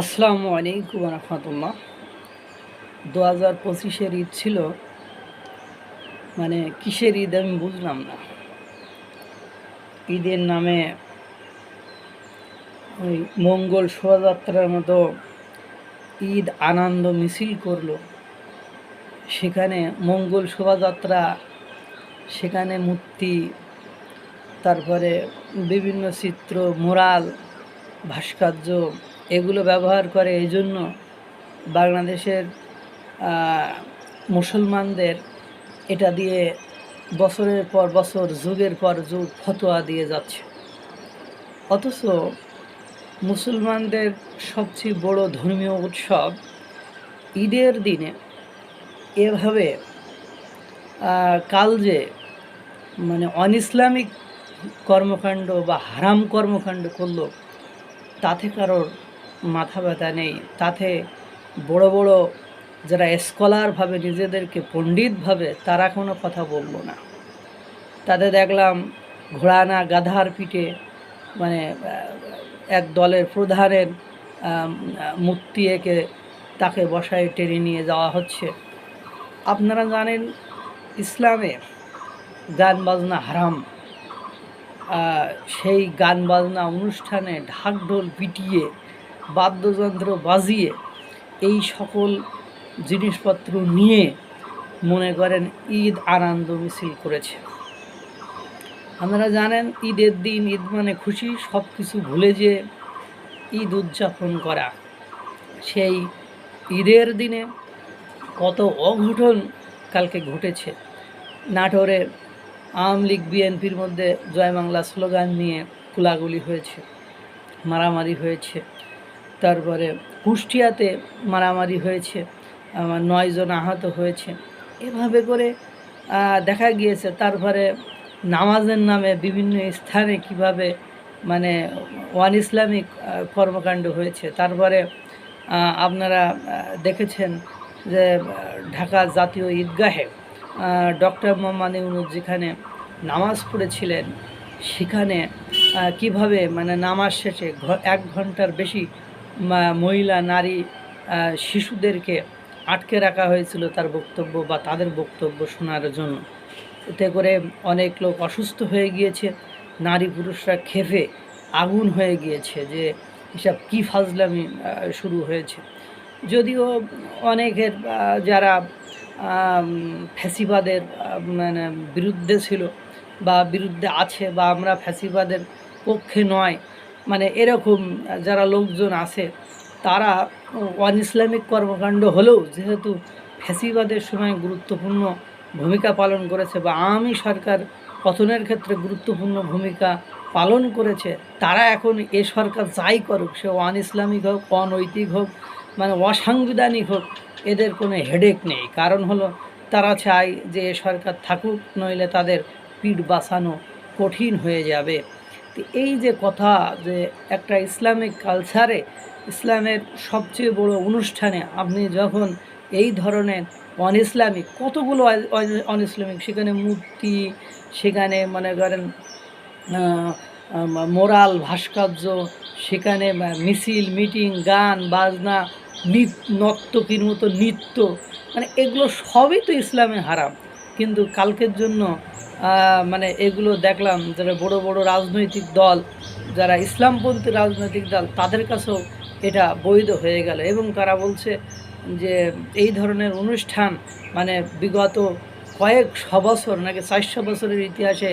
আসসালামু আলাইকুম রহমতুল্লাহ। দু হাজার পঁচিশের ঈদ ছিল। মানে কিসের ঈদ আমি বুঝলাম না। ঈদের নামে ওই মঙ্গল শোভাযাত্রার মতো ঈদ আনন্দ মিছিল করল। সেখানে মঙ্গল শোভাযাত্রা, সেখানে মূর্তি, তারপরে বিভিন্ন চিত্র, মোরাল, ভাস্কর্য এগুলো ব্যবহার করে এই জন্য বাংলাদেশের মুসলমানদের এটা দিয়ে বছরের পর বছর, যুগের পর যুগ ফতোয়া দিয়ে যাচ্ছে। অথচ মুসলমানদের সবচেয়ে বড় ধর্মীয় উৎসব ঈদের দিনে এভাবে কাল যে মানে অনইসলামিক কর্মকাণ্ড বা হারাম কর্মকাণ্ড করল, তাতে কারোর মাথা ব্যথা নেই। তাতে বড় বড় যারা স্কলার ভাবে, নিজেদেরকে পণ্ডিত ভাবে, তারা কোনো কথা বলল না। তাদের দেখলাম ঘোড়ানা গাধার পিঠে মানে এক দলের প্রধানের মূর্তি এঁকে তাকে বসায় টেনে নিয়ে যাওয়া হচ্ছে। আপনারা জানেন ইসলামে গান বাজনা হারাম। সেই গান বাজনা অনুষ্ঠানে ঢাকঢোল পিটিয়ে বাদ্যযন্ত্র বাজিয়ে এই সকল জিনিসপত্র নিয়ে মনে করেন ঈদ আনন্দ মিছিল করেছে। আপনারা জানেন ঈদের দিন, ঈদ মানে খুশি সব কিছু ভুলে যে ঈদ উদযাপন করা। সেই ঈদের দিনে কত অঘটন কালকে ঘটেছে। নাটোরে আওয়ামী লীগ, বিএনপির মধ্যে জয় বাংলা স্লোগান নিয়ে কুলাগুলি হয়েছে, মারামারি হয়েছে। তারপরে কুষ্টিয়াতে মারামারি হয়েছে নয়জন আহত হয়েছে। এভাবে করে দেখা গিয়েছে তারপরে নামাজের নামে বিভিন্ন স্থানে কীভাবে মানে ওয়ান ইসলামিক কর্মকাণ্ড হয়েছে। তারপরে আপনারা দেখেছেন যে ঢাকা জাতীয় ঈদগাহে ডক্টর মোহাম্মদ ইউনুস যেখানে নামাজ পড়েছিলেন, সেখানে কীভাবে মানে নামাজ শেষে এক ঘণ্টার বেশি মহিলা, নারী শিশুদেরকে আটকে রাখা হয়েছিল তার বক্তব্য বা তাদের বক্তব্য শোনার জন্য। এতে করে অনেক লোক অসুস্থ হয়ে গিয়েছে, নারী পুরুষরা খেপে আগুন হয়ে গিয়েছে যে, এসব কী ফাজলামি শুরু হয়েছে। যদিও অনেকের যারা ফ্যাসিবাদের মানে বিরুদ্ধে ছিল বা বিরুদ্ধে আছে বা আমরা ফ্যাসিবাদের পক্ষে নয় মানে এরকম যারা লোকজন আছে, তারা অন ইসলামিক কর্মকাণ্ড হলেও যেহেতু ফ্যাসিবাদের সময় গুরুত্বপূর্ণ ভূমিকা পালন করেছে বা আওয়ামী সরকার পতনের ক্ষেত্রে গুরুত্বপূর্ণ ভূমিকা পালন করেছে, তারা এখন এ সরকার যাই করুক, সে অন ইসলামিক হোক, অনৈতিক হোক মানে অসাংবিধানিক হোক, এদের কোনো হেডেক নেই। কারণ হলো, তারা চায় যে এ সরকার থাকুক, নইলে তাদের পিঠ বাঁচানো কঠিন হয়ে যাবে। তো এই যে কথা যে একটা ইসলামিক কালচারে ইসলামের সবচেয়ে বড় অনুষ্ঠানে আপনি যখন এই ধরনের অন ইসলামিক কতগুলো অন ইসলামিক সেখানে মূর্তি, সেখানে মনে করেন মোরাল ভাস্কর্য, সেখানে মিছিল, মিটিং, গান, বাজনা নর্তকীর মতো নৃত্য মানে এগুলো সবই তো ইসলামে হারাম। কিন্তু কালকের জন্য মানে এগুলো দেখলাম যারা বড় বড় রাজনৈতিক দল, যারা ইসলামপন্থী রাজনৈতিক দল, তাদের কাছেও এটা বৈধ হয়ে গেল এবং তারা বলছে যে এই ধরনের অনুষ্ঠান মানে বিগত কয়েক বছর নাকি চারশো বছরের ইতিহাসে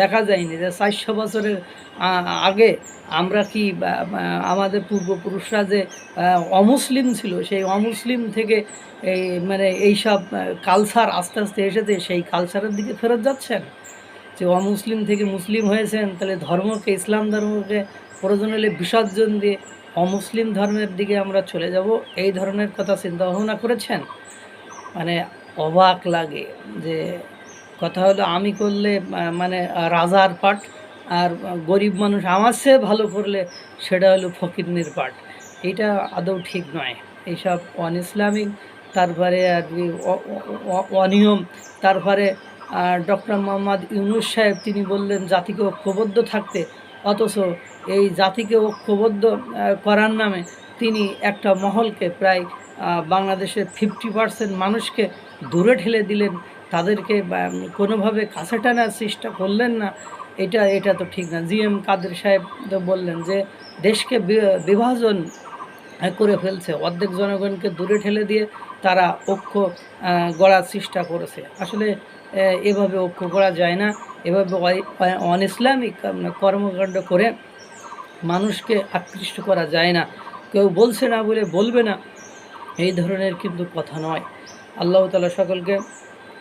দেখা যায়নি যে চারশো বছরের আগে আমরা কি আমাদের পূর্বপুরুষরা যে অমুসলিম ছিল, সেই অমুসলিম থেকে এই মানে এইসব কালচার আস্তে আস্তে এসেছে, সেই কালচারের দিকে ফেরত যাচ্ছেন? যে অমুসলিম থেকে মুসলিম হয়েছেন, তাহলে ধর্মকে, ইসলাম ধর্মকে প্রয়োজন হলে বিসর্জন দিয়ে অমুসলিম ধর্মের দিকে আমরা চলে যাব, এই ধরনের কথা চিন্তা ভাবনা করেছেন? মানে অবাক লাগে যে কথা হলো, আমি করলে মানে রাজার পাঠ, আর গরিব মানুষ আমার চেয়ে ভালো করলে সেটা হলো ফকিরনির পাঠ। এটা আদৌ ঠিক নয়। এইসব অন ইসলামিক তারপরে আর কি অনিয়ম, তারপরে ডক্টর মোহাম্মদ ইউনুস সাহেব তিনি বললেন, জাতিকে ঐক্যবদ্ধ থাকতে, অথচ এই জাতিকে ঐক্যবদ্ধ করার নামে তিনি একটা মহলকে প্রায় বাংলাদেশের ফিফটি পার্সেন্ট মানুষকে দূরে ঠেলে দিলেন। তাদেরকে কোনোভাবে কাছে টানার চেষ্টা করলেন না, এটা এটা তো ঠিক না। জি এম কাদের সাহেব তো বললেন যে, দেশকে বিভাজন করে ফেলছে। অর্ধেক জনগণকে দূরে ঠেলে দিয়ে তারা ঐক্য গড়ার চেষ্টা করেছে। আসলে এভাবে ঐক্য করা যায় না। এভাবে অন ইসলামিক কর্মকাণ্ড করে মানুষকে আকৃষ্ট করা যায় না। কেউ বলছে না বলে বলবে না, এই ধরনের কিন্তু কথা নয়। আল্লাহ তালা সকলকে